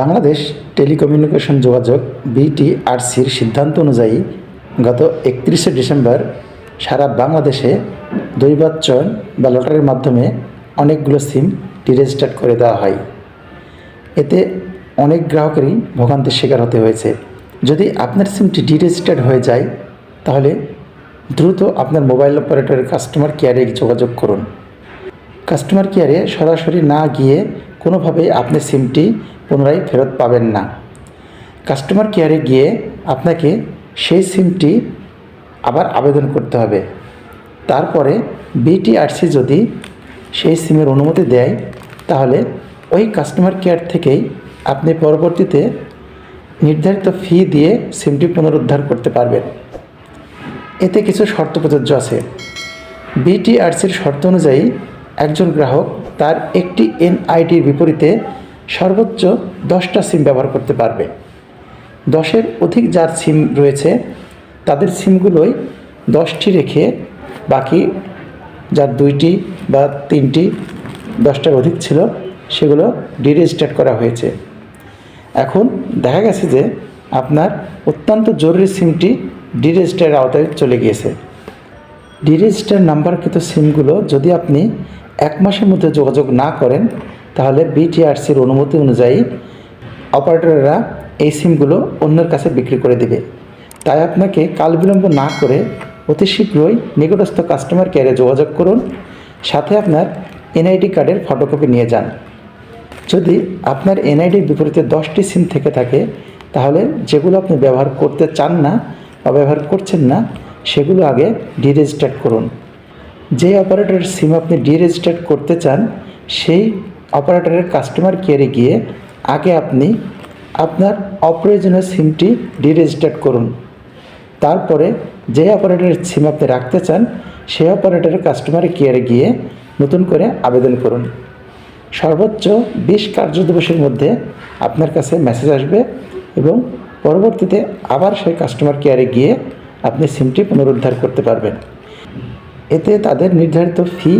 Bangladesh telecommunication যোগাযোগ, বিটিআরসির সিদ্ধান্ত অনুযায়ী গত একত্রিশে ডিসেম্বর সারা বাংলাদেশে দৈবাত চয়ন বা লটারির মাধ্যমে অনেকগুলো সিম ডিরেজিস্টার্ড করে দেওয়া হয়। এতে অনেক গ্রাহকেরই ভোগান্তির শিকার হতে হয়েছে। যদি আপনার সিমটি ডিরেজিস্টার্ড হয়ে যায়, তাহলে দ্রুত আপনার মোবাইল অপারেটরের কাস্টমার কেয়ারে যোগাযোগ করুন। কাস্টমার কেয়ারে সরাসরি না গিয়ে কোনোভাবেই আপনি সিমটি পুনরায় ফেরত পাবেন না। কাস্টমার কেয়ারে গিয়ে আপনাকে সেই সিমটি আবার আবেদন করতে হবে। তারপরে বিটিআরসি যদি সেই সিমের অনুমতি দেয়, তাহলে ওই কাস্টমার কেয়ার থেকেই আপনি পরবর্তীতে নির্ধারিত ফি দিয়ে সিমটি পুনরুদ্ধার করতে পারবেন। এতে কিছু শর্ত প্রযোজ্য আছে। বিটিআরসির শর্ত অনুযায়ী একজন গ্রাহক তার একটি এনআইডির বিপরীতে সর্বোচ্চ দশটা সিম ব্যবহার করতে পারবে। দশের অধিক যার সিম রয়েছে, তাদের সিমগুলোই দশটি রেখে বাকি যার দুইটি বা তিনটি দশটার অধিক ছিল, সেগুলো ডিরেজিস্টার্ড করা হয়েছে। এখন দেখা গেছে যে আপনার অত্যন্ত জরুরি সিমটি ডিরেজিস্টারের আওতায় চলে গিয়েছে। ডিরেজিস্টার নাম্বারকৃত সিমগুলো যদি আপনি এক মাসের মধ্যে যোগাযোগ না করেন তাহলে বিটিআরসির অনুমতি অনুযায়ী অপারেটররা এই সিমগুলো অন্যের কাছে বিক্রি করে দেবে। তাই আপনাকে কাল বিলম্ব না করে অতি শীঘ্রই নিকটস্থ কাস্টমার কেয়ারে যোগাযোগ করুন, সাথে আপনার এনআইডি কার্ডের ফটোকপি নিয়ে যান। যদি আপনার এনআইডির বিপরীতে দশটি সিম থেকে থাকে, তাহলে যেগুলো আপনি ব্যবহার করতে চান না বা ব্যবহার করছেন না, সেগুলো আগে ডিরেজিস্টার্ড করুন। যে অপারেটরের সিম আপনি ডিরেজিস্টার্ড করতে চান, সেই অপারেটরের কাস্টমার কেয়ারে গিয়ে আগে আপনি আপনার অপ্রয়োজনীয় সিমটি ডিরেজিস্টার্ড করুন। তারপরে যে অপারেটরের সিম আপনি রাখতে চান, সেই অপারেটরের কাস্টমার কেয়ারে গিয়ে নতুন করে আবেদন করুন। সর্বোচ্চ বিশ কার্য দিবসের মধ্যে আপনার কাছে মেসেজ আসবে এবং পরবর্তীতে আবার সেই কাস্টমার কেয়ারে গিয়ে আপনি সিমটি পুনরুদ্ধার করতে পারবেন। এতে তাদের নির্ধারিত ফি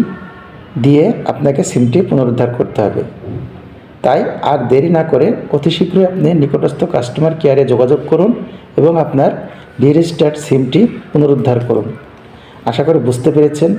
দিয়ে আপনাকে সিমটি পুনরুদ্ধার করতে হবে। তাই আর দেরি না করে অতি শীঘ্রই আপনি নিকটস্থ কাস্টমার কেয়ারে যোগাযোগ করুন এবং আপনার ডিরেজিস্টার্ড সিমটি পুনরুদ্ধার করুন। আশা করি বুঝতে পেরেছেন।